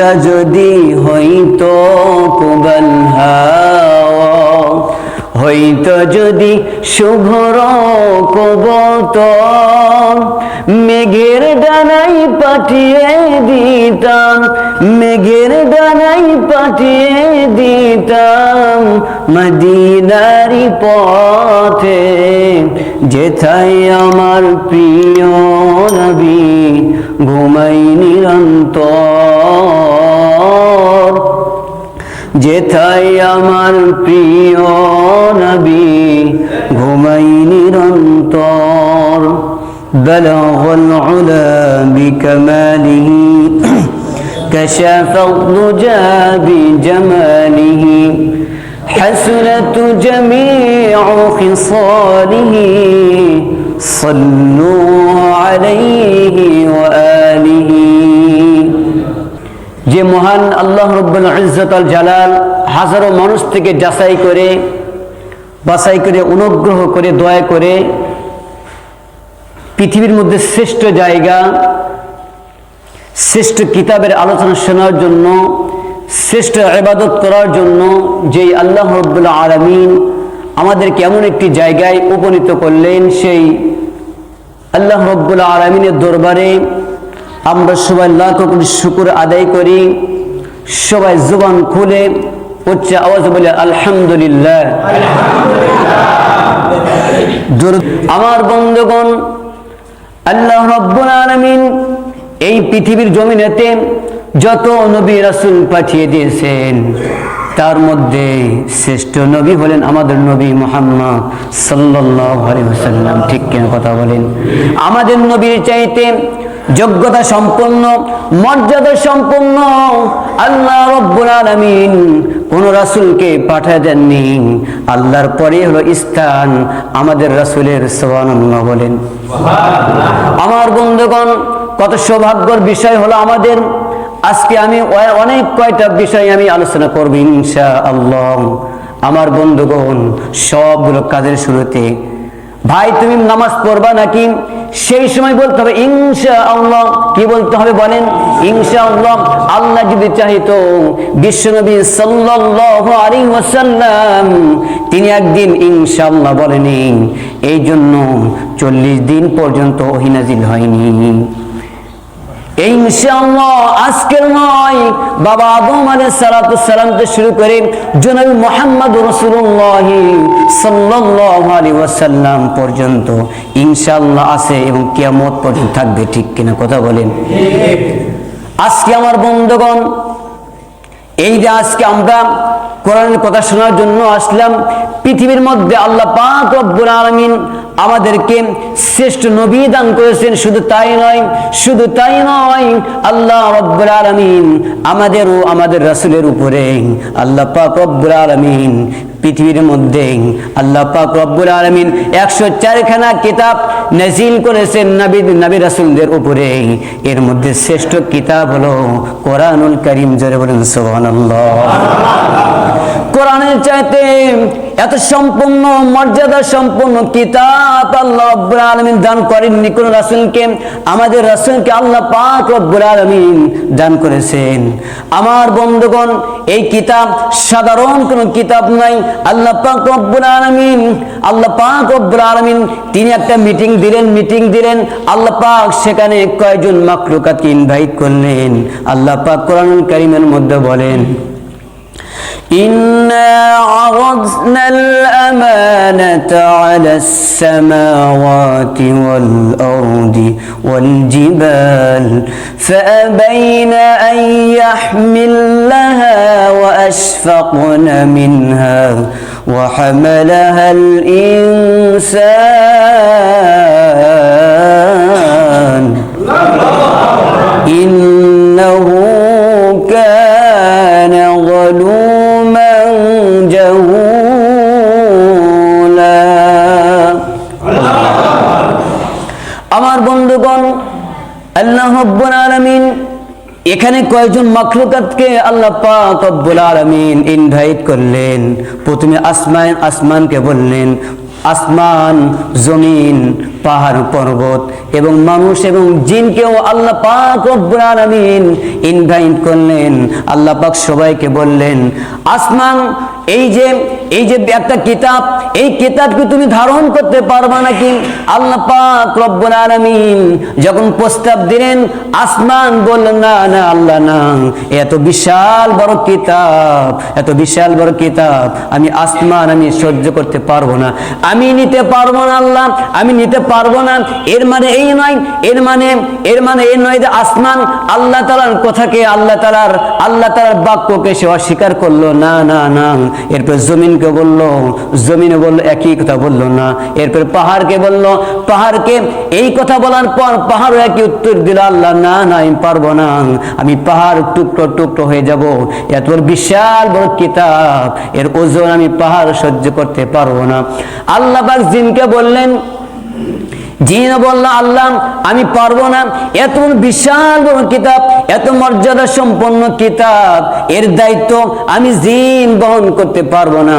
মনটা যদি হইতো প্রবল হাওয়া, হইতো যদি শুভর কবত মেঘের ডানাই পাঠিয়ে দিতাম, মেঘের ডানাই পাঠিয়ে দিতাম মদিনারি পথে, যেথায় আমার প্রিয় নবী ঘুমাই নিরন্তর যেথায় আমার প্রিয় নবী ঘুমাই নিরন্তর بلغ العلا بكماله كشف الضجى بجماله حسنت جميع خصاله صلوا عليه وآله যে মহান আল্লাহ রব্বুল ইজ্জত আল জালাল হাজারো মানুষ থেকে যাচাই করে বাছাই করে অনুগ্রহ করে দয়া করে পৃথিবীর মধ্যে শ্রেষ্ঠ জায়গা শ্রেষ্ঠ কিতাবের আলোচনা শোনার জন্য শ্রেষ্ঠ ইবাদত করার জন্য যেই আল্লাহ রব্বুল্লা আলমিন আমাদেরকে এমন একটি জায়গায় উপনীত করলেন সেই আল্লাহ রব্বুল আলমিনের দরবারে আমরা সবাই লাখ কোটি শুকুর আদায় করি। সবাই জুবান খুলে উচ্চ আওয়াজ বলে আলহামদুলিল্লাহ। আমার বন্ধুগণ, আল্লাহ রব্বুল আলমিন এই পৃথিবীর জমিনেতে যত নবী রাসুল পাঠিয়ে দিয়েছেন। তার মধ্যে শ্রেষ্ঠ নবী হলেন আমাদের নবী মোহাম্মদ সাল্লাল্লাহু আলাইহি ওয়াসাল্লাম। ঠিক কেন কথা বলেন? আমাদের নবীর চাইতে যোগ্যতা সম্পন্ন মর্যাদা সম্পন্ন আল্লাহ রব্বুল আলামিন কোন রাসূলকে পাঠিয়ে দেননি। আল্লাহর পরে হলো স্থান আমাদের রাসূলের সুবহানাল্লাহ বলেন। আমার বন্ধুগণ কত সৌভাগ্যর বিষয় হলো আমাদের আজকে আমি অনেক কয়টা বিষয় আমি আলোচনা করব ইনশা আল্লাহ আমার বন্ধুগণ, সবগুলো কাজের শুরুতে। ভাই, তুমি নামাজ পড়বা নাকি? সেই সময় বলতে হবে ইনশা আল্লাহ কি বলতে হবে বলেন? ইনশা আল্লাহ আল্লাহ যদি চাহিত বিশ্বনবী সাল্লাল্লাহু আলাইহি ওয়াসাল্লাম, তিনি একদিন ইনশাআল্লাহ বলেনি। এই জন্য চল্লিশ দিন পর্যন্ত ওহিনাজিল হয়নি। ইনশাআল্লাহ আজকের নয় বাবা আদম আলাইহিস সালাতু সালামতে শুরু করে জনাবি মুহাম্মদ রাসূলুল্লাহ সাল্লাল্লাহু আলাইহি ওয়াসাল্লাম পর্যন্ত। ইনশাআল্লাহ আছে এবং কিয়ামত পর্যন্ত থাকবে ঠিক কিনা কথা বলেন? আজকে আমার বন্ধুগণ এই যে আজকে আমরা কোরআনের কথা শোনার জন্য আসলাম, পৃথিবীর মধ্যে আল্লাহ পাক রব্বুল আলামিন আমাদেরকে শ্রেষ্ঠ নবী দান করেছেন। শুধু তাই নয়, শুধু তাই নয়, আল্লাহ রব্বুল আলামিন ও আমাদের রাসূলের উপরে, আল্লাহ পাক রব্বুল আলামিন পৃথিবীর মধ্যে। আল্লাহ পাক রব্বুল আলমিন একশো চারখানা কিতাব নাজিল করেছেন নবী নবী রাসুলদের উপরে। এর মধ্যে শ্রেষ্ঠ কিতাব হলো কোরআনুল করিম, জোরে বলেন সুবহানাল্লাহ। কোরআনের চাইতে এত সম্পূর্ণ, মর্যাদা সম্পন্ন কিতাব আল্লাহ রব্বুল আলামিন দান করেননি। কোন রাসূলকে, আমাদের রাসূলকে আল্লাহ পাক রব্বুল আলামিন দান করেছেন। আমার বন্ধুগণ, এই কিতাব সাধারণ কোনো কিতাব নাই। আল্লাহ পাক রব্বুল আলামিন, আল্লাহ পাক রব্বুল আলামিন তিনি একটা মিটিং দিলেন মিটিং দিলেন। আল্লাহ পাক সেখানে কয়জন মাকলুকাতকে ইনভাইট করলেন? আল্লাহ পাক কোরআনুল কারীমের মধ্যে বলেন إنا عرضنا الأمانة على السماوات والأرض والجبال فأبين أن يحملنها وأشفقن منها وحملها الإنسان এখানে কয়েকজন মাখলুকাতকে আল্লাহ পাক রব্বুল আলামিন ইনভাইট করলেন। প্রথমে আসমান আসমানকে বললেন আসমান, জমিন, পাহাড়, পর্বত এবং মানুষ এবং জিনকেও আল্লাহ পাক আলামিন ইনভাইট করলেন। আল্লাহ পাক সবাইকে বললেন, আসমান, এই যে এই যে একটা কিতাব, এই কিতাবকে তুমি ধারণ করতে পারবা নাকি? আল্লাহ পাক রব্বুল আলামিন যখন প্রস্তাব দিলেন, আসমান বললেন, না না, আল্লাহ, না এত বিশাল বড় কিতাব, এত বিশাল বড় কিতাব, আমি আসমান, আমি সহ্য করতে পারব না। আমি নিতে পারব না আল্লাহ, আমি নিতে পারব না। এর মানে এই নয়, এর মানে এর মানে এই নয় যে আসমান আল্লাহ তালার কথাকে আল্লাহ তালার আল্লাহ তালার বাক্যকে সে অস্বীকার করল। না না না। এরপর জমিনকে বলল, জমিনে বলল, একই কথা বলল না। এরপর পাহাড়কে বলল, পাহাড়কে এই কথা বলার পর পাহাড়ও একই উত্তর দিল আল্লাহ, না না, আমি পারব না। আমি পাহাড় টুকরো টুকরো হয়ে যাব। এত বিশাল বড় কিতাব। এর ওজন আমি পাহাড় সহ্য করতে পারব না। আল্লাহ জিনকে বললেন জিন বলল, আল্লাহ, আমি পারব না। এত বিশাল বড় কিতাব, এত মর্যাদা সম্পন্ন কিতাব, এর দায়িত্ব আমি জিন বহন করতে পারব না।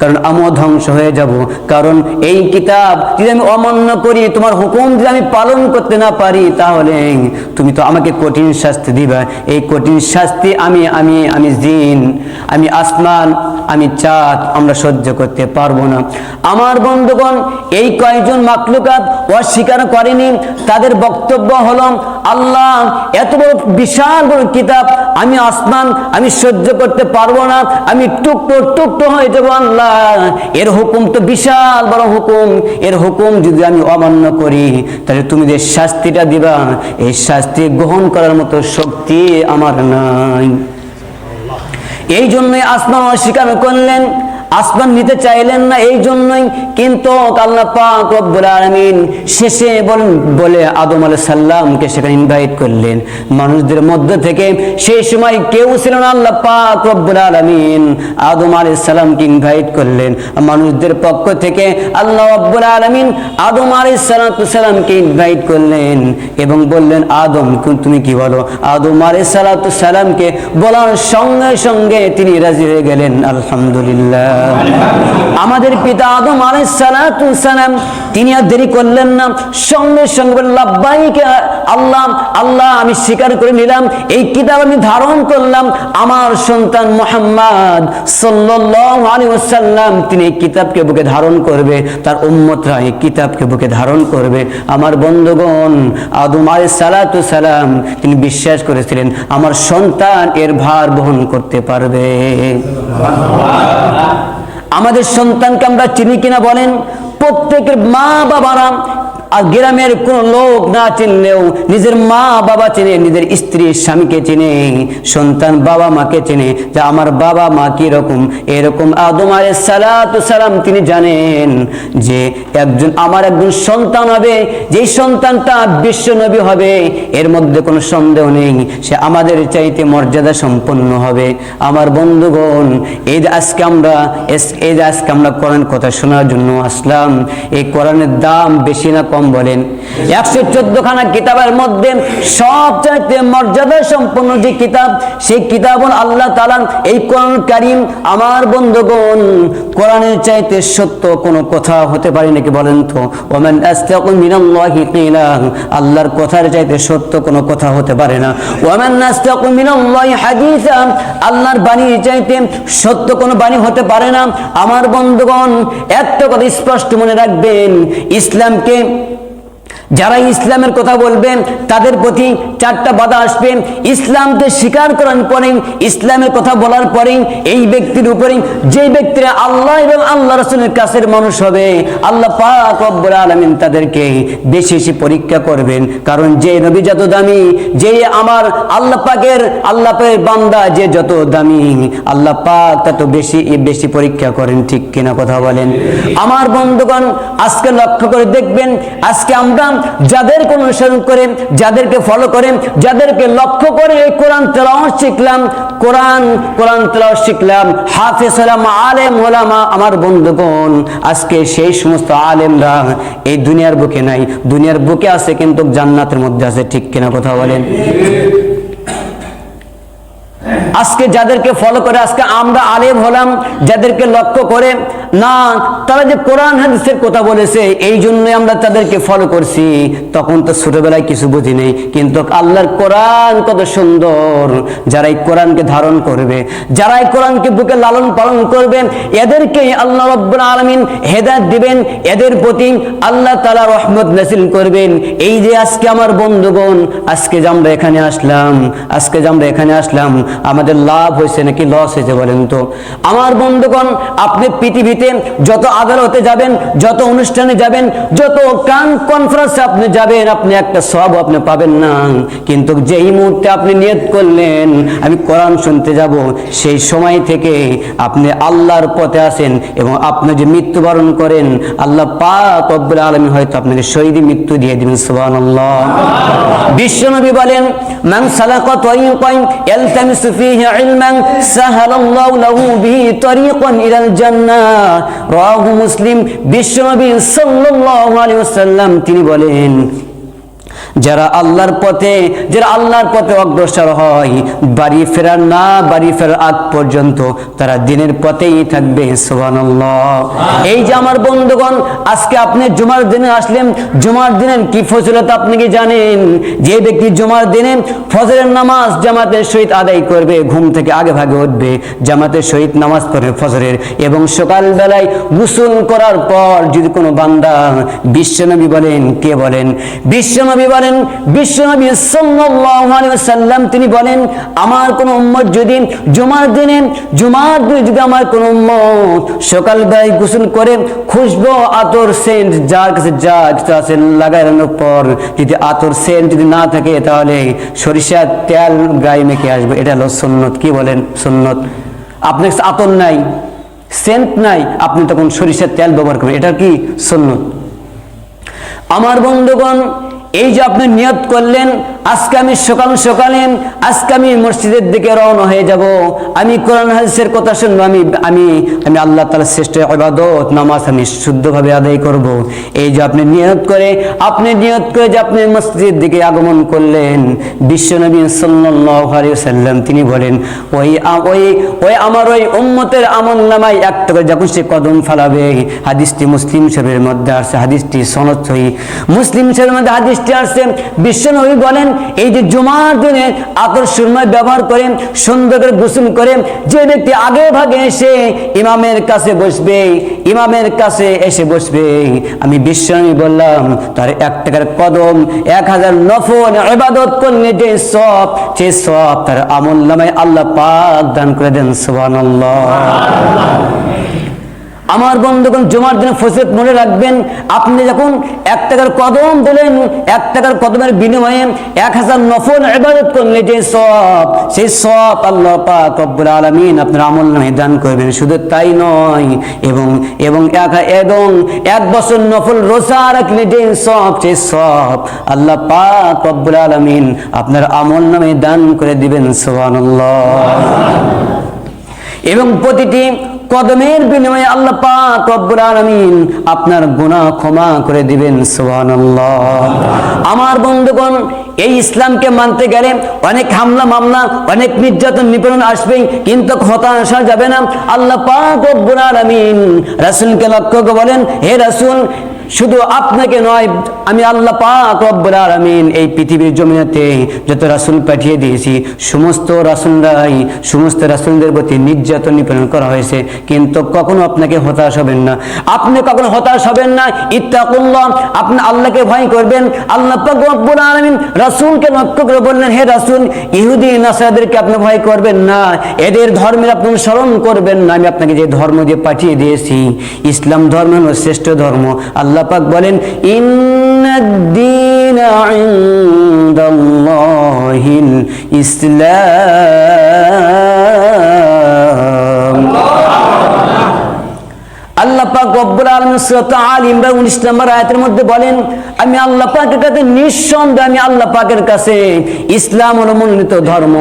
কারণ আমিও ধ্বংস হয়ে যাব। কারণ এই কিতাব যদি আমি অমান্য করি, তোমার হুকুম যদি আমি পালন করতে না পারি, তাহলে তুমি তো আমাকে কঠিন শাস্তি দিবা। এই কঠিন শাস্তি আমি আমি আমি জিন, আমি আসমান, আমি চাঁদ, আমরা সহ্য করতে পারব না। আমার বন্ধুগণ, এই কয়েকজন মাকলুকাত অস্বীকার করেনি। তাদের বক্তব্য হল, আল্লাহ, এত বড় বিশাল বড় কিতাব, আমি আসমান, আমি সহ্য করতে পারব না, আমি টুকটো টুকটো হয়ে যাব, আল্লাহ। এর হুকুম তো বিশাল বড় হুকুম। এর হুকুম যদি আমি অমান্য করি, তাহলে তুমি যে শাস্তিটা দিবা, এই শাস্তি গ্রহণ করার মতো শক্তি আমার নাই। এই জন্যই আসমান অস্বীকার করলেন। আসমান নিতে চাইলেন না, এই জন্যই কিন্তু আল্লাহ পাক রব্বুল আলামিন শেষে বলেন, বলে আদম আলাইহিস সালামকে সেখানে ইনভাইট করলেন। মানুষদের মধ্যে থেকে সেই সময় কেউ ছিল না, আল্লাহ পাক রব্বুল আলামিন আদম আলাইহিস সালামকে ইনভাইট করলেন। মানুষদের পক্ষ থেকে আল্লাহ রব্বুল আলামিন আদম আলাইহিস সালামকে ইনভাইট করলেন এবং বললেন, আদম তুমি কি বলো? আদম আলাইহিস সালামকে বলার সঙ্গে সঙ্গে তিনি রাজি হয়ে গেলেন, আলহামদুলিল্লাহ। আমাদের পিতা আদম আলাইসালাম তিনি আর দেরি করলেন না। সঙ্গে সঙ্গে লাব্বাইকে, আল্লাহ আল্লাহ, আমি স্বীকার করে নিলাম, এই কিতাব আমি ধারণ করলাম। আমার সন্তান মোহাম্মদ সাল্লাল্লাহু আলাইহি ওয়াসাল্লাম, তিনি এই কিতাবকে বুকে ধারণ করবে, তার উম্মতরা এই কিতাবকে বুকে ধারণ করবে। আমার বন্ধুগণ, আদম আলাইহিস সালাতু সালাম তিনি বিশ্বাস করেছিলেন, আমার সন্তান এর ভার বহন করতে পারবে। আমাদের সন্তানকে আমরা চিনি কিনা বলেন? প্রত্যেকের মা বাবারা আর গ্রামের কোন লোক না চিনলেও নিজের মা বাবা চেনে, নিজের স্ত্রী স্বামীকে চেনে, সন্তান বাবা মাকে চেনে, যে আমার বাবা মা কি রকম এরকম আদম আলাইহিস সালাতু সালাম তিনি জানেন যে একজন, আমার একজন সন্তান হবে, যেই সন্তানটা বিশ্ব নবী হবে, এর মধ্যে কোনো সন্দেহ নেই, সে আমাদের চাইতে মর্যাদা সম্পন্ন হবে। আমার বন্ধুগণ, এই যে আজকে আমরা, এই যে আজকে আমরা কোরআন কথা শোনার জন্য আসলাম, এই কোরআনের দাম বেশি না কম বলেন। একশো চোদ্দ খানা কিতাবের মধ্যে সবচাইতে মর্যাদা সম্পন্ন যে কিতাব, সেই কিতাব আল্লাহ তালান এই কোরআন কারিম, আমার বন্ধুগণ, কোরআনের চাইতে সত্য কোনো কথা হতে পারে নাকি বলেন তো? ওমান আল্লাহর কথার চাইতে সত্য কোনো কথা হতে পারে না। ওমান আল্লাহর বাণী চাইতে সত্য কোনো বাণী হতে পারে না। আমার বন্ধুগণ, একটা কথা স্পষ্ট মনে রাখবেন, ইসলামকে যারা ইসলামের কথা বলবেন, তাদের প্রতি চারটা বাধা আসবে। ইসলামকে স্বীকার করার পরে ইসলামের কথা বলার পরে এই ব্যক্তির উপরে, যে ব্যক্তিরা আল্লাহ এবং আল্লাহ রসুলের কাছের মানুষ হবে, আল্লাহ পাক রব্বুল আলামিন তাদেরকে বেশি বেশি পরীক্ষা করবেন। কারণ যে নবী যত দামি, যে আমার আল্লাহ পাকের আল্লাহ পাকের বান্দা যে যত দামি, আল্লাহ পাক তত বেশি বেশি পরীক্ষা করেন। ঠিক কিনা কথা বলেন? আমার বন্ধুগণ, আজকে লক্ষ্য করে দেখবেন, আজকে আমরা যাদেরকে অনুসরণ করে যাদেরকে ফলো করে যাদেরকে লক্ষ্য করে এই কোরআন তেলাওয়াত শিখলাম, কোরআন কোরআন তেলাওয়াত শিখলাম। হাফেজ হলাম, আলেম ওলামা আমার বন্ধুগণ, আজকে সেই সমস্ত আলেমরা এই দুনিয়ার বুকে নাই। দুনিয়ার বুকে আছে কিন্তু জান্নাতের মধ্যে আছে, ঠিক কিনা কথা বলেন? আজকে যাদেরকে ফলো করে, আজকে আমরা আলেম হলাম, যাদেরকে লক্ষ্য করে, না, তারা যে কোরআন হাদিসের কথা বলেছে, এই জন্যই আমরা তাদেরকে ফলো করছি। তখন তো ছোটবেলায় কিছু বুঝি নেই, কিন্তু আল্লাহর কোরআন কত সুন্দর। যারা এই কোরআনকে ধারণ করবে যারা এই কোরআনকে বুকে লালন পালন করবে এদেরকে আল্লাহ রব্বুল আলমিন হেদায়ত দিবেন। এদের প্রতি আল্লাহ তালা রহমত নাসিল করবেন। এই যে আজকে আমার বন্ধুগণ, আজকে যে আমরা এখানে আসলাম, আজকে যে আমরা এখানে আসলাম, আমাদের লাভ হয়েছে নাকি লস হয়েছে বলেন তো? আমার বন্ধুগণ, আপনি পৃথিবীতে যত আদালতে যাবেন, যত অনুষ্ঠানে যাবেন, যত কান কনফারেন্সে আপনি যাবেন, আপনি একটা সব আপনি পাবেন না। কিন্তু যেই মুহূর্তে আপনি নিয়ত করলেন, আমি কোরআন শুনতে যাব, সেই সময় থেকে আপনি আল্লাহর পথে আসেন এবং আপনি যে মৃত্যুবরণ করেন, আল্লাহ পাক রব্বুল আলামিন হয়তো আপনাকে শহীদ মৃত্যু দিয়ে দিবেন, সুবহানাল্লাহ। বিশ্বনবী বলেন, মান সালাকা তরিকান ইয়ালতামিসু ফীহি ইলমান সাহালাল্লাহু লাহু বিহি তরিকান ইলাল জান্নাহ রাওয়াহু মুসলিম বিশ্বনবী সাল্লাল্লাহু আলাইহি ওয়াসাল্লাম তিনি বলেন যারা আল্লাহর পথে যারা আল্লাহর পথে অগ্রসর হয় বাড়ি ফেরার না বাড়ি ফেরার আগ পর্যন্ত তারা দিনের পথেই থাকবে সুবহানাল্লাহ। এই যে আমার বন্ধুগণ আজকে আপনি জুমার দিনে আসলেন জুমার দিনের কি ফজিলত আপনি কি জানেন? যে ব্যক্তি জুমার দিনে ফজরের নামাজ জামাতের সহিত আদায় করবে ঘুম থেকে আগে ভাগে উঠবে জামাতের সহিত নামাজ পড়বে ফজরের এবং সকালবেলায় গোসল করার পর যদি কোনো বান্দা বিশ্বনবী বলেন কে বলেন? বিশ্বনবী বলেন বিশ্বনবী সাল্লাল্লাহু আলাইহি ওয়াসাল্লাম তিনি বলেন, আমার কোন উম্মত যদি জুমার দিনে জুমার দিনে যদি আমার কোন উম্মত সকাল সকালবেলায় গোসল করে খুশবু, আতর, সেন্ট যার কাছে যা আছে লাগানোর পর যদি আতর, সেন্ট যদি না থাকে তাহলে সরিষার তেল গায়ে মেখে আসবে। এটা হলো সুন্নত। কি বলেন সুন্নত? আপনার আতর নাই, সেন্ট নাই, আপনি তখন সরিষার তেল ব্যবহার করবেন। এটা কি সুন্নত? আমার বন্ধুগণ এই যে আপনি নিয়ত করলেন, আজকে আমি সকাল সকালে আজকে আমি মসজিদের দিকে রওনা হয়ে যাব। আমি কোরআন হাদিসের কথা শুনব, আমি আমি আমি আল্লাহ তাআলার শ্রেষ্ঠ ইবাদত, নামাজ আমি শুদ্ধভাবে আদায় করব। এই যে আপনি নিয়ত করে, আপনি নিয়ত করে যে আপনি মসজিদের দিকে আগমন করলেন বিশ্বনবী সাল্লাল্লাহু আলাইহি ওয়াসাল্লাম, তিনি বলেন, ওই ওই ওই আমার ওই উম্মতের আমল নামায় একটা করে যখন সে কদম ফালাবে। হাদিসটি মুসলিম শরীফের মধ্যে আসছে হাদিসটি সনদ সহি। মুসলিম শরীফের মধ্যে হাদিসটি আসছে বিশ্বনবী বলেন, এই যে জুমার দিনে আতর সুরমায় ব্যবহার করে সুন্দর করে গোসল করে যে ব্যক্তি আগে ভাগে এসে ইমামের কাছে বসবে, ইমামের কাছে এসে বসবে, আমি বিশ্বনবী বললাম, তার এক টাকার কদম, এক হাজার নফল ইবাদত করলে যে সব সে সব তার আমল নামায় আল্লাহ পাক দান করে দেন, সুবহানাল্লাহ। আমার বন্ধুগণ, জুমার দিনে ফসিলত মনে রাখবেন, আপনি যখন এক টাকার কদম দিলেন, এক টাকার কদমের বিনিময়ে এক হাজার নফল ইবাদত করলে যে সব, সেই সব আল্লাহ পাক রব্বুল আলামিন আপনার আমল নামে দান করবেন। শুধু তাই নয়, এবং এবং এক এবং এক বছর নফল রোজা রাখলে যে সব সেই সব আল্লাহ পাক রব্বুল আলামিন আপনার আমল নামে দান করে দিবেন, সুবহানাল্লাহ। এবং প্রতিটি কদমের বিনিময়ে আল্লাহ পাক রব্বুল আলামিন আপনার গুনাহ ক্ষমা করে দিবেন, সুবহানাল্লাহ। আমার বন্ধুগণ, এই ইসলামকে মানতে গেলে অনেক হামলা মামলা, অনেক নির্যাতন নিপীড়ন আসবেই, কিন্তু হতাশা যাবে না। আল্লাহ পাক রব্বুল আলামিন রাসূলকে লক্ষ্য বলেন, হে রাসূল শুধু আপনাকে নয়, আমি আল্লাহ পাক রব্বুল আলামিন এই পৃথিবীর জমিনেতে যত রাসূল পাঠিয়ে দিয়েছি, সমস্ত রাসূলরাই, সমস্ত রাসূলদের প্রতি নির্যাতন নিপীড়ন করা হয়েছে। কিন্তু কখনো আপনাকে হতাশ হবেন না। আপনি কখনো হতাশ হবেন না। ইত্তাকুল্লাহ, আপনি আল্লাহকে ভয় করবেন। আল্লাহ পাক রব্বুল আলামিন রাসূলকে লক্ষ্য করে বললেন, হে রাসূল, ইহুদি নাসারাদেরকে আপনি ভয় করবেন না। এদের ধর্মের আপনি স্মরণ করবেন না। আমি আপনাকে যে ধর্ম দিয়ে পাঠিয়ে দিয়েছি, ইসলাম ধর্ম হলো শ্রেষ্ঠ ধর্ম। আল্লাহ পাক বলেন ইন্নাদ-দীন ইসলাম। আল ইমরান 19 নম্বর মধ্যে বলেন, আমি আল্লাহ পাকের কাছে আমি আল্লাহ পাকের কাছে ইসলাম ধর্ম।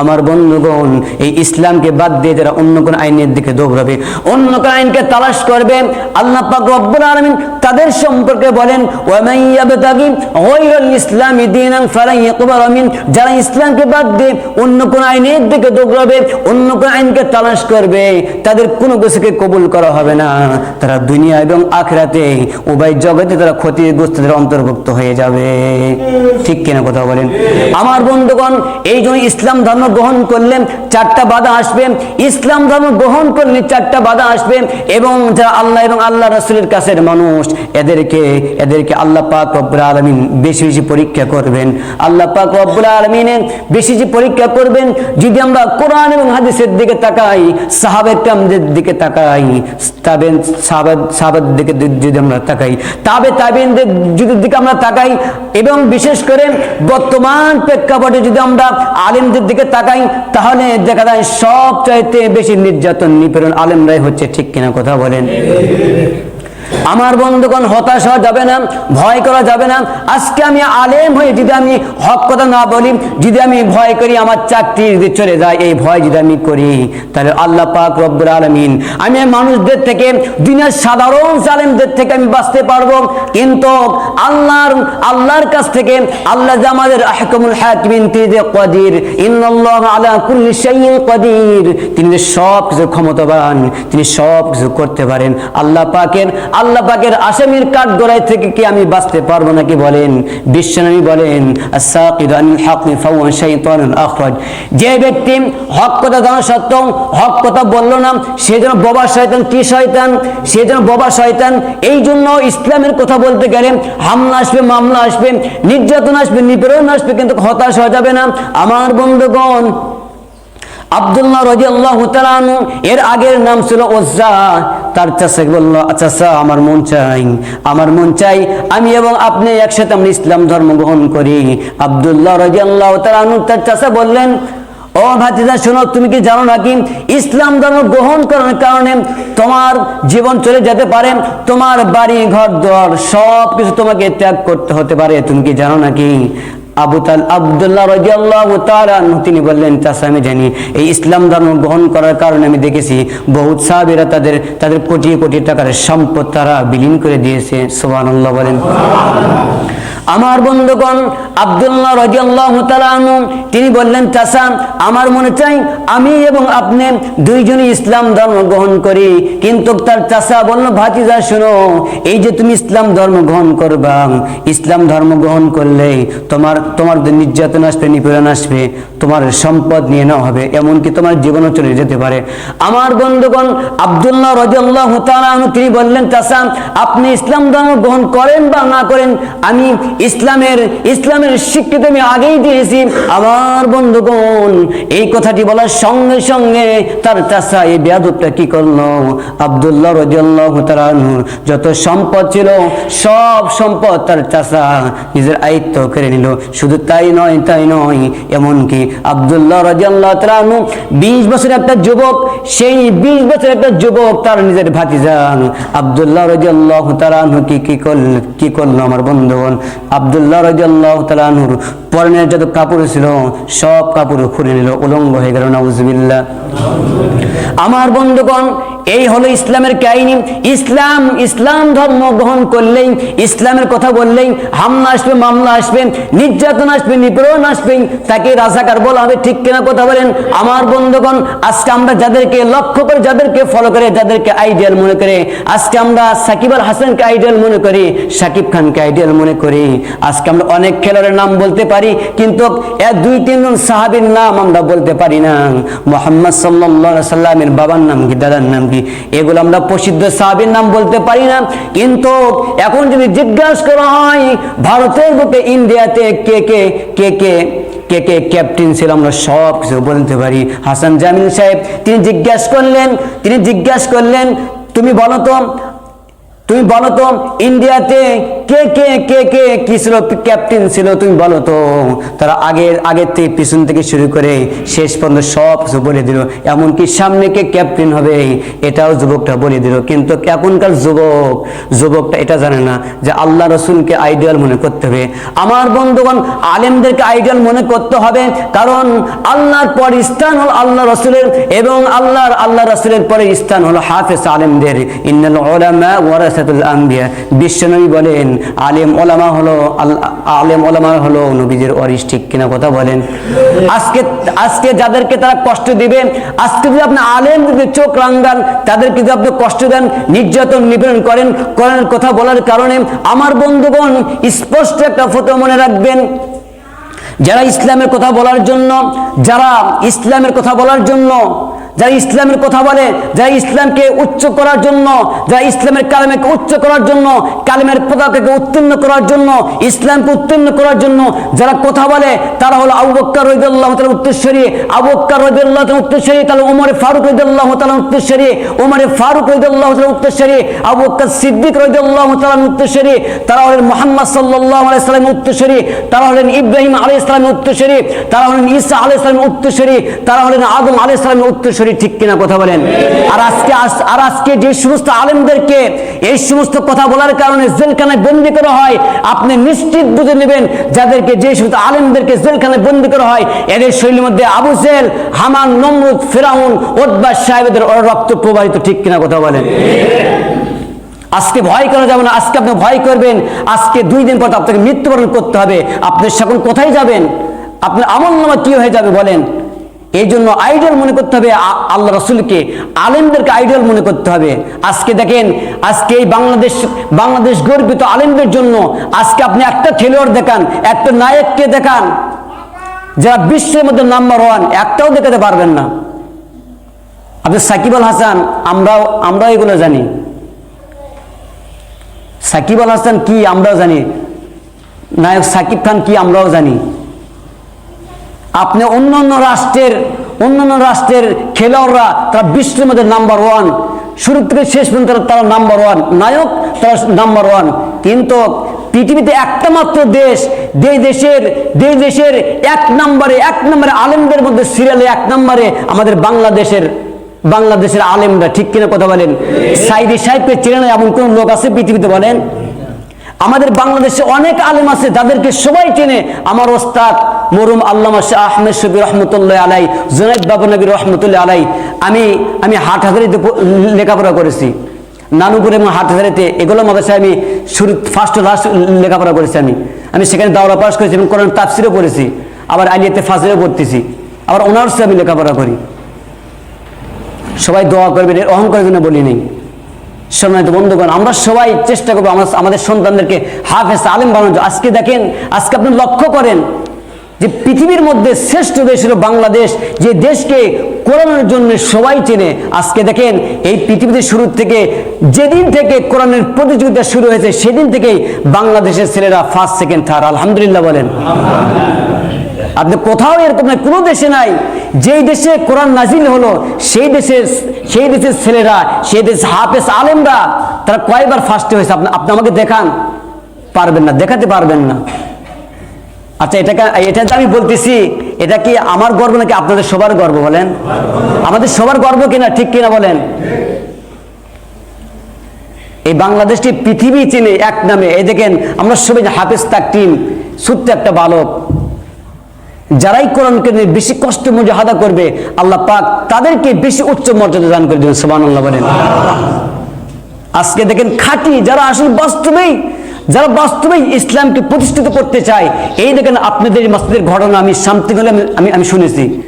আমার বন্ধুগণ, এই ইসলামকে বাদ দিয়ে যারা অন্য কোন আইনের দিকে দৌড়াবে, অন্য কোন আইনকে তালাশ করবে আল্লাহ পাক তাদের সম্পর্কে বলেন যারা ইসলামকে বাদ দিয়ে অন্য কোন আইনের দিকে দৌড়াবে, অন্য কোন আইনকে তালাশ করবে, তাদের কোনো কিছুকে কবুল করা হবে না। তারা দুনিয়া এবং আখরাতে উভয় জগতে তারা ক্ষতিগ্রস্তদের অন্তর্ভুক্ত হয়ে যাবে। ঠিক কিনা কথা বলেন? আমার বন্ধুগণ, এই জন্য ইসলাম ধর্ম গ্রহণ করলে চারটা বাধা আসবে। ইসলাম ধর্ম গ্রহণ করলে চারটা বাধা আসবে এবং যারা আল্লাহ এবং আল্লাহ রাসূলের কাছের মানুষ, এদেরকে এদেরকে আল্লাহ পাক রব্বুল আলামিন বেশি বেশি পরীক্ষা করবেন। আল্লাহ পাক রব্বুল আলামিনের বেশি বেশি পরীক্ষা করবেন। যদি আমরা কোরআন এবং হাদিসের দিকে তাকাই সাহাবের কামদের দিকে তাকাই, তাবেন দিকে যদি আমরা তাকাই, তাবে তাবিনদের যদি দিকে আমরা তাকাই, এবং বিশেষ করে বর্তমান প্রেক্ষাপটে যদি আমরা আলেমদের দিকে তাকাই, তাহলে দেখা যায় সব চাইতে বেশি নির্যাতন নিপীড়ন আলেমরাই হচ্ছে, ঠিক কিনা কথা বলেন? আমার বন্ধুগণ হতাশ হওয়া যাবে না, ভয় করা যাবে না। আজকে আমি আলেম হয়ে যদি আমি হক কথা না বলি, যদি আমি ভয় করি, আমার চাকরি যদি চলে যায়, এই ভয় যদি আমি করি, তাহলে আল্লাহ পাক রব্বুল আলমিন, আমি মানুষদের থেকে, দিনের সাধারণ আলেমদের থেকে আমি বাঁচতে পারব। কিন্তু আল্লাহর আল্লাহর কাছ থেকে, আল্লাহ যে আমাদের আহকামুল হাকিমিন, তিনি কদির, ইন্নাল্লাহ আলা কুল্লি শাইইন কদির। তিনি সব কিছু ক্ষমতাবান, তিনি সব কিছু করতে পারেন। আল্লাহ পাকের আল্লাহ পাকের আসামির কাঠ গড়াই থেকে কি আমি বাঁচতে পারব নাকি বলেন? বিশ্বনবী বলেন যে ব্যক্তি হক কথা জানা সত্ত্বেও হক কথা বলল না, সে যেন বাবা শয়তান কি শয়তান? সে যেন বাবা শয়তান? এই জন্য ইসলামের কথা বলতে গেলে হামলা আসবে, মামলা আসবে, নির্যাতন আসবে, নিপীড়ন আসবে, কিন্তু হতাশ হওয়া যাবে না। আমার বন্ধুগণ আবদুল্লাহ রাজি আল্লাহ এর আগের নাম ছিল ওজ্জা। তার চাষে বলল আচ্ছা আমার মন চাই, আমার মন চাই। আমি এবং আপনি একসাথে আমরা ইসলাম ধর্ম গ্রহণ করি। আবদুল্লাহ রাজি আল্লাহ তার চাষা বললেন, ও ভাতিজা, শোনো, তুমি কি জানো নাকি, ইসলাম ধর্ম গ্রহণ করার কারণে তোমার জীবন চলে যেতে পারে, তোমার বাড়ি, ঘর দর সব কিছু তোমাকে ত্যাগ করতে হতে পারে। তুমি কি জানো নাকি? আবু তাল আবদুল্লাহ রাজিয়াল্লাহু তাআলা তিনি বললেন চাচা আমি জানি, এই ইসলাম ধর্ম গ্রহণ করার কারণে আমি দেখেছি বহুত সাহাবীরা তাদের তাদের কোটি কোটি টাকার সম্পদ তারা বিলীন করে দিয়েছে। সুবহানাল্লাহ বলেন। আমার বন্ধুগণ, আবদুল্লাহ রাজিয়াল্লাহু তাআলা আনহু, তিনি বললেন চাচা আমার মনে চাই আমি এবং আপনি দুইজনই ইসলাম ধর্ম গ্রহণ করি। কিন্তু তার চাচা বলল, ভাতিজা, শোনো, এই যে তুমি ইসলাম ধর্ম গ্রহণ করবা, ইসলাম ধর্ম গ্রহণ করলে তোমার তোমার নির্যাতন আসবে, নিপীড়ন আসবে, তোমার সম্পদ নিয়ে নেওয়া হবে, এমনকি তোমার জীবনও চলে যেতে পারে। আমার বন্ধুগণ, আবদুল্লাহ রাজিয়াল্লাহু তাআলা তিনি বললেন, চাচা, আপনি ইসলাম ধর্ম গ্রহণ করেন বা না করেন? আমি ইসলামের ইসলামের স্বীকৃতি আমি আগেই দিয়েছি। আমার বন্ধুগণ, এই কথাটি বলার সঙ্গে সঙ্গে তার চাষা এই বেয়াদবটা কি করল? আবদুল্লাহ রাজিয়াল্লাহু তাআলা যত সম্পদ ছিল, সব সম্পদ তার চাষা নিজের আয়ত্ত করে নিল। শুধু তাই নয় তাই নয়, এমনকি আবদুল্লাহ রাজিয়াল্লাহু তাআলা বিশ 20 বছরের একটা যুবক, সেই 20 বছরের একটা যুবক তার নিজের ভাতিজা আবদুল্লাহ রাজিয়াল্লাহু তাআলা আনহু কি কি করল কি করল আমার বন্ধুগণ? আবদুল্লাহ রাজিয়াল্লাহু তাআলা আনহুর পরনের যত কাপড় ছিল, সব কাপড় খুলে নিল, উলঙ্গ হয়ে গেল, নাউজুবিল্লাহ। আমার বন্ধুগণ, এই হলো ইসলামের কাহিনী। ইসলাম ইসলাম ধর্ম গ্রহণ করলেই, ইসলামের কথা বললেই হামলা আসবে, মামলা আসবে নির্যাতন আসবে নিপীড়ন আসবে তাকে রাজাকার বলা হবে। ঠিক কিনা কথা বলেন? আমার বন্ধুগণ, আজকে আমরা যাদেরকে লক্ষ্য করে, যাদেরকে ফলো করে, যাদেরকে আইডিয়াল মনে করে, আজকে আমরা সাকিব আল হাসানকে আইডিয়াল মনে করি, সাকিব খানকে আইডিয়াল মনে করি। আজকে আমরা অনেক খেলোয়াড়ের নাম বলতে পারি, কিন্তু এর দুই, তিনজন সাহাবীর নাম আমরা বলতে পারি না। মোহাম্মদ সাল্লাহ সাল্লামের বাবার নাম কি, দাদার নাম কি? এগুলো আমরা প্রসিদ্ধ সাহাবীর নাম বলতে পারি না। কিন্তু এখন যদি জিজ্ঞাসা করা হয়, ভারতের বুকে ইন্ডিয়াতে কে কে কে কে কে কে ক্যাপ্টেন ছিল আমরা সব কিছু বলতে পারি। হাসান জামিন সাহেব, তিনি জিজ্ঞাসা করলেন, তিনি জিজ্ঞাসা করলেন, তুমি বলো তো তুমি বলো তো, ইন্ডিয়াতে কে কে কে কে, কি ছিল? ক্যাপ্টেন ছিল, তুমি বলো তো। তারা আগের আগের থেকে পিছন থেকে শুরু করে শেষ পর্যন্ত সব কিছু বলে দিল। এমনকি সামনে কে ক্যাপ্টেন হবে, এটাও যুবকটা বলে দিল। কিন্তু এখনকার যুবক, যুবকটা এটা জানে না যে আল্লাহ রসুলকে আইডিয়াল মনে করতে হবে। আমার বন্ধুগণ, আলেমদেরকে আইডিয়াল মনে করতে হবে। কারণ আল্লাহর পর স্থান হল আল্লাহ রসুলের এবং আল্লাহর, আল্লাহ রসুলের পরে স্থান হলো হাফেজ আলেমদের। ইন্নাল ওয়ারাসাতুল আম্বিয়া বিশ্বনবী বলেন, আলেম ওলামা হলো আলেম ওলামা হলো নবীদের ওয়ারিস, ঠিক কিনা কথা বলেন? আজকে আজকে যাদেরকে তারা কষ্ট দিবেন আজকে যদি আপনি আলেম যদি চোখ রাঙ্গান তাদেরকে যদি আপনি কষ্ট দেন, নির্যাতন নিপীড়ন করেন করেন কথা বলার কারণে, আমার বন্ধুগণ, স্পষ্ট একটা ফটো মনে রাখবেন। যারা ইসলামের কথা বলার জন্য, যারা ইসলামের কথা বলার জন্য যারা ইসলামের কথা বলে যারা ইসলামকে উচ্চ করার জন্য যারা ইসলামের কালেমাকে উচ্চ করার জন্য, কালেমের পতাকাকে উত্তীর্ণ করার জন্য, ইসলামকে উত্তীর্ণ করার জন্য যারা কথা বলে, তারা হলো আবু বক্কর রহিদুল্লাহ তালা উত্তরস্বরী আবু বক্কর রহিদুল্লাহ তালা উত্তরস্বরী তাহলে উমরে ফারুক রহিদুল্লাহ তালা উত্তরস্বরী উমরে ফারুক রহিদুল্লাহ তালা উত্তরস্বরী আবু বক্কর সিদ্দিক রহিদুল্লাহ তালা উত্তরস্বরী তারা হলেন মোহাম্মদ সাল্লাহ আলাইসালামের উত্তরস্বরী তারা হলেন ইব্রাহিম আলী ইসলামের উত্তরস্বরী তারা হলেন ঈসা আলী ইসলামের উত্তরস্বরী তারা হলেন আদম আলী ইসলামের উত্তরস্বরী ঠিক কিনা কথা বলেন? আর আজকে আর আজকে যে সমস্ত আলেমদেরকে এই সমস্ত কথা বলার কারণে জেলখানায় বন্দি করা হয়, আপনি নিশ্চিত বুঝে নেবেন যাদেরকে যে সমস্ত আলেমদেরকে জেলখানায় বন্দি করা হয়, এদের শৈলীর মধ্যে আবু জেল, হামান, নমরুদ, ফেরাউন ওদবাস সাহেবদের রক্ত প্রবাহিত ঠিক কিনা কথা বলেন? আজকে ভয় করা যাবে না, আজকে আপনি ভয় করবেন, আজকে দুই দিন পর আপনাকে মৃত্যুবরণ করতে হবে, আপনি সকল কোথায় যাবেন, আপনার আমল নামা কি হয়ে যাবে বলেন? এই জন্য আইডল মনে করতে হবে আল্লাহ রসুলকে। আলেমদেরকে আইডল মনে করতে হবে। আজকে দেখেন, আজকে এই বাংলাদেশ বাংলাদেশ গর্বিত আলেমদের জন্য আজকে আপনি একটা খেলোয়াড় দেখান, একটা নায়ককে দেখান, যারা বিশ্বের মধ্যে নাম্বার ওয়ান একটাও দেখাতে পারবেন না। আপনি সাকিব আল হাসান, আমরাও আমরাও এগুলো জানি। সাকিব আল হাসান কি, আমরাও জানি। নায়ক সাকিব খান কি, আমরাও জানি। আপনি অন্য অন্য রাষ্ট্রের অন্য অন্য রাষ্ট্রের খেলোয়াড়রা, তারা বিশ্বের মধ্যে নাম্বার ওয়ান শুরু থেকে শেষ পর্যন্ত তারা- নাম্বার ওয়ান নায়ক, তারা নাম্বার ওয়ান কিন্তু পৃথিবীতে একটা মাত্র দেশ, যে দেশের যে দেশের এক নম্বরে এক নম্বরে আলেমদের মধ্যে সিরিয়ালে এক নম্বরে আমাদের বাংলাদেশের বাংলাদেশের আলেমরা। ঠিক কিনা কথা বলেন? সাইদি সাহেবকে চেনে এমন কোন লোক আছে পৃথিবীতে বলেন? আমাদের বাংলাদেশে অনেক আলেম আছে যাদেরকে সবাই চেনে। আমার ওস্তাদ মরুম আল্লামা শাহ আহমেদ শবীর রহমতুল্লাহ আলাই জুনাইদ বাবু নবীর রহমতুল্লাহ আলাই, আমি আমি হাট হাজারিতে লেখাপড়া করেছি। নানুপুর এবং হাট হাজারিতে এগুলো মাদ্রাসায় আমি শুরু ফার্স্ট লাস্ট লেখাপড়া করেছি আমি। আমি সেখানে দাওরা পাস করেছি এবং কোরআন তাফসিরও পড়েছি, আবার আলিয়াতে ফাজিলও পড়তেছি, আবার অনার্সে আমি লেখাপড়া করি। সবাই দোয়া করবেন, এর অহংকারের জন্য বলি নেই। সম্মানিত বন্ধুগণ, আমরা সবাই চেষ্টা করব আমাদের সন্তানদেরকে হাফেজ আলেম বানানোর। আজকে দেখেন, আজকে আপনি লক্ষ্য করেন যে পৃথিবীর মধ্যে শ্রেষ্ঠ দেশ হলো বাংলাদেশ, যে দেশকে কোরআনের জন্য সবাই চেনে আজকে দেখেন, এই পৃথিবীতে শুরু থেকে যেদিন থেকে কোরআনের প্রতিযোগিতা শুরু হয়েছে, সেদিন থেকেই বাংলাদেশের ছেলেরা ফার্স্ট সেকেন্ড থার্ড আলহামদুলিল্লাহ বলেন আপনি কোথাও এরকম নাই, কোনো দেশে নাই, যেই দেশে কোরআন নাজিল হলো, সেই দেশের সেই দেশের ছেলেরা, সেই দেশ হাফেজ আলেমরা, তারা কয়বার ফার্স্টে হয়েছে? আপনি আপনি আমাকে দেখান। পারবেন না, দেখাতে পারবেন না। আচ্ছা এটাকে, এটা যে আমি বলতেছি, এটা কি আমার গর্ব নাকি আপনাদের সবার গর্ব বলেন? আমাদের সবার গর্ব কিনা, ঠিক কিনা বলেন? এই বাংলাদেশটি পৃথিবী চিনে এক নামে। এই দেখেন, আমরা সবাই হাফেজ তাক টিম ছোট্ট একটা বালক। যারাই কোরআনকে নিয়ে বেশি কষ্ট মুজাহাদা করবে, আল্লাহ পাক তাদেরকে বেশি উচ্চ মর্যাদা দান করে দেবেন সুবান আল্লাহ বলেন। আজকে দেখেন খাঁটি যারা আসলে বাস্তবেই, যারা বাস্তবেই ইসলামকে প্রতিষ্ঠিত করতে চায়, এই দেখেন আপনাদের এই ঘটনা আমি শান্তি হলে আমি- আমি শুনেছি।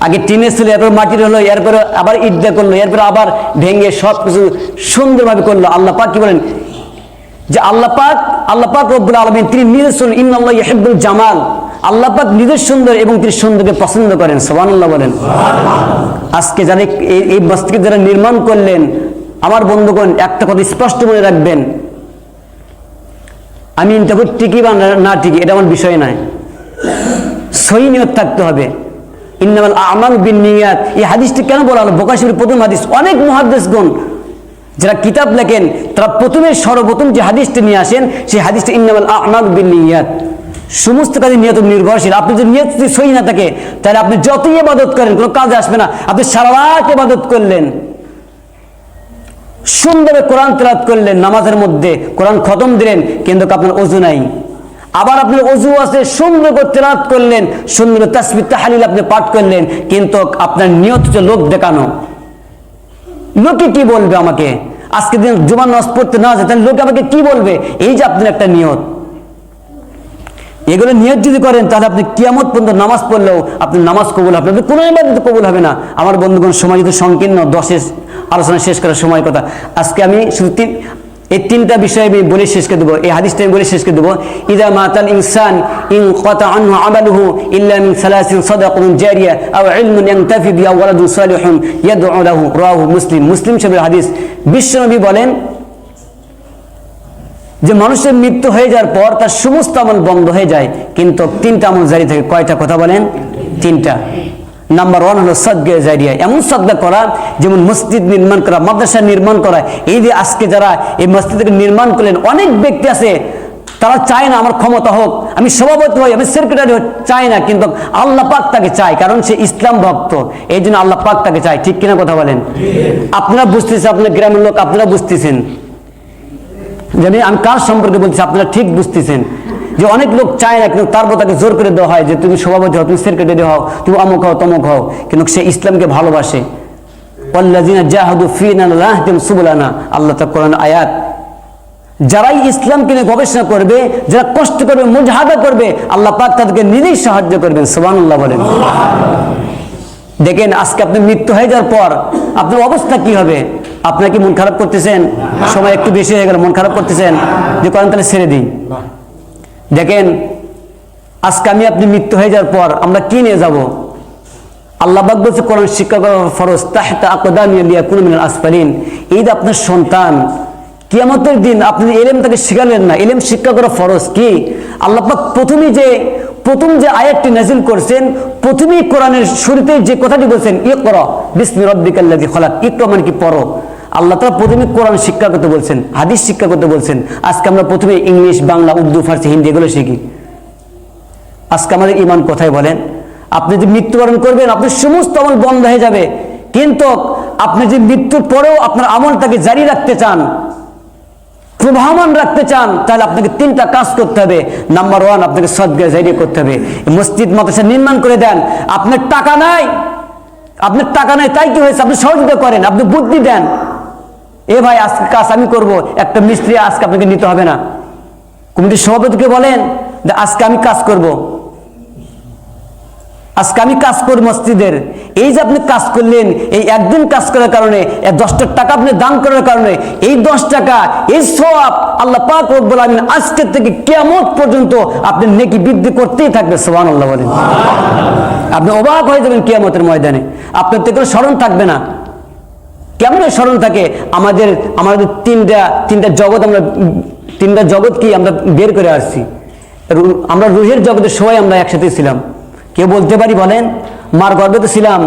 আগে টিনের ছিল, এরপর মাটির হলো, এরপরে আবার ইট করল, এরপরে আবার ভেঙে সব কিছু সুন্দরভাবে করল। আল্লাহ পাক কি বলেন? যে আল্লাহ পাক আল্লাহ পাক রব্বুল আলমিন, তিনি নিজের সুন্দর ইন্নাল্লাহ ইহিব্বুল জামাল। আল্লাহ পাক নিজের সুন্দর এবং তিনি সুন্দরকে পছন্দ করেন, সুবহানাল্লাহ বলেন। আজকে যারা এই মসজিদকে যারা নির্মাণ করলেন, আমার বন্ধুগণ, একটা কথা স্পষ্ট মনে রাখবেন। আমি তখন টিকি বা না- টিকি, এটা আমার বিষয় নয়। সহি নিয়ত থাকতে হবে। ইন্নামাল আমাল বিন নিয়াত এই হাদিসটি কেন বলা হলো? বোকাশির প্রথম হাদিস, অনেক মহাদ্দেশগণ যারা কিতাব লেখেন, তারা প্রথমে সর্বপ্রথম যে হাদিসটা নিয়ে আসেন, সেই হাদিসটা ইন্নামাল আমাল বিন নিয়াত সমস্ত কাজে নিয়ত নির্ভরশীল। আপনি যদি নিয়ত যদি সই না থাকে, তাহলে আপনি যতই ইবাদত করেন, কোনো কাজে আসবে না। আপনি সারা রাত করলেন সুন্দরে কোরআন তেলাত করলেন, নামাজের মধ্যে কোরআন খতম দিলেন, কিন্তু আপনার অজু নাই। আবার আপনার অজু আছে, সুন্দর করে তেলাত করলেন, সুন্দর তাসমিত তাহালিল আপনি পাঠ করলেন, কিন্তু আপনার নিয়ত হচ্ছে লোক দেখানো। লোকে কি বলবে আমাকে? আজকে দিন জুমান নামাজ পড়তে না যায়, তাহলে লোকে আমাকে কি বলবে? এই যে আপনার একটা নিয়ত। এগুলো নিয়ত যদি করেন, তাহলে আপনি কিয়ামত পর্যন্ত নামাজ পড়লেও আপনার নামাজ কবুল হবে আপনার কোনো ইবাদত কবুল হবে না। আমার বন্ধুগণ, সময় যদি সংকীর্ণ দশের আলোচনা শেষ করার সময় কথা। আজকে আমি শুধু তিন, এই তিনটা বিষয় আমি বলে শেষ করে দেবো। এই হাদিসটা আমি বলে শেষ করে দেবো। ইদা মাতাল ইনসান ইন কতা আনহু আমালুহু ইল্লা মিন সালাসিন জারিয়া আও ইলমুন ইয়ানতাফি ওয়ালাদুন সালিহুন ইয়াদউ লাহু রাওয়াহু মুসলিম। মুসলিম শরীফের হাদিস। বিশ্বনবী বলেন যে মানুষের মৃত্যু হয়ে যাওয়ার পর তার সমস্ত আমল বন্ধ হয়ে যায় কিন্তু তিনটা আমল জারি থাকে কয়টা কথা বলেন? তিনটা। নাম্বার ওয়ান হলো সদ্গে জারিয়া। এমন সদ্গা করা যেমন মসজিদ নির্মাণ করা মাদ্রাসা নির্মাণ করা। এই যে আজকে যারা এই মসজিদকে নির্মাণ করলেন অনেক ব্যক্তি আছে তারা চায় না আমার ক্ষমতা হোক। আমি সভাপতি হই আমি সেক্রেটারি হোক চায় না কিন্তু আল্লাহ পাক তাকে চায় কারণ সে ইসলাম ভক্ত। এই জন্য আল্লাহ পাক তাকে চায়। ঠিক কিনা কথা বলেন? আপনারা বুঝতেছেন আপনার গ্রামের লোক আপনারা বুঝতেছেন। জানি আমি কার সম্পর্কে বলছি আপনারা ঠিক বুঝতেছেন। যে অনেক লোক চায় না কিন্তু তারপর তাকে জোর করে দেওয়া হয় যে, তুমি সভাপতি হও, তুমি সেক্রেটারি হও, তুমি অমুক হও, তমুক হও। কিন্তু সে ইসলামকে ভালোবাসে। আল্লাহ কোরআন আয়াত। যারাই ইসলামকে নিয়ে গবেষণা করবে, যারা কষ্ট করবে, মুজাহাদা করবে, আল্লাহ পাক তাদেরকে নিজেই সাহায্য করবেন। সুবহানাল্লাহ বলেন। দেখেন, আজকে আপনি মৃত্যু হয়ে যাওয়ার পর আপনার অবস্থা কি হবে? আপনার কি মন খারাপ করতেছেন? সময় একটু বেশি হয়ে গেল, মন খারাপ করতেছেন? যে করেন তাহলে ছেড়ে দিই দেখেন, আজকে আমি আপনি মৃত্যু হয়ে যাওয়ার পর আমরা কি নিয়ে যাব? আল্লাহ বাক বলছে, কোরআন শিক্ষা ফরজ, তাহতা আকদামিয়া লিয়া কুনু মিনাল আসফালিন। এই যে আপনার সন্তান। কিয়ামতের দিন আপনি এলেম তাকে শিখালেন না। এলেম শিক্ষা করা ফরজ কি? আল্লাহ প্রথমেই যে প্রথম যে আয়াতটি নাজিল করছেন, প্রথমেই কোরআনের শুরুতে যে কথাটি বলছেন ইয়ে করো বিসমি রব্বিকাল্লাযী খলাক, ইকরা মানে কি পড়ো? আল্লাহ তাআলা প্রথমে কোরআন শিক্ষা করতে বলছেন, হাদিস শিক্ষা করতে বলছেন। আজকে আমরা প্রথমে ইংলিশ, বাংলা, উর্দু, ফার্সি, হিন্দি এগুলো শিখি। আজকে আমাদের ইমান কোথায় বলেন? আপনি যদি মৃত্যুবরণ করবেন, আপনার সমস্ত আমল বন্ধ হয়ে যাবে। কিন্তু আপনি যে মৃত্যুর পরেও আপনার আমলটাকে জারি রাখতে চান প্রবাহমান রাখতে চান, তাহলে আপনাকে তিনটা কাজ করতে হবে। নাম্বার ওয়ান আপনাকে সদ্গা জারি করতে হবে। মসজিদ, মাদ্রাসা নির্মাণ করে দেন। আপনার টাকা নাই। আপনার টাকা নাই, তাই কি হয়েছে? আপনি সহযোগিতা করেন, আপনি বুদ্ধি দেন। এ ভাই, আজকে কাজ আমি করব। একটা মিস্ত্রি আজকে আপনাকে নিতে হবে না। কমিটির সভাপতিকে বলেন যে, আজকে আমি কাজ করব। আজকে আমি কাজ করি মসজিদের, এই যে আপনি কাজ করলেন, এই একদিন কাজ করার কারণে দশটা টাকা আপনি দান করার কারণে, এই দশ টাকা, এই সব আল্লাহ পাক রব্বুল আমিন আজকের থেকে কেমন পর্যন্ত আপনি নেকি বৃদ্ধি করতেই থাকবে সোহান আল্লাহ বলেন। আপনি অবাক হয়ে যাবেন কিয়ামতের ময়দানে। আপনার তো কোনো স্মরণ থাকবে না। কেমন স্মরণ থাকে? আমাদের আমাদের তিনটা তিনটা জগৎ আমরা, তিনটা জগৎ কি আমরা বের করে আসছি। আমরা রুহের জগতের সবাই আমরা একসাথে ছিলাম। কেউ বলতে পারি বলেন? মার গর্ভে তো ছিলাম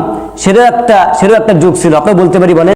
সেটাও একটা সেটাও একটা যুগ ছিল। আপনার বলতে পারি বলেন?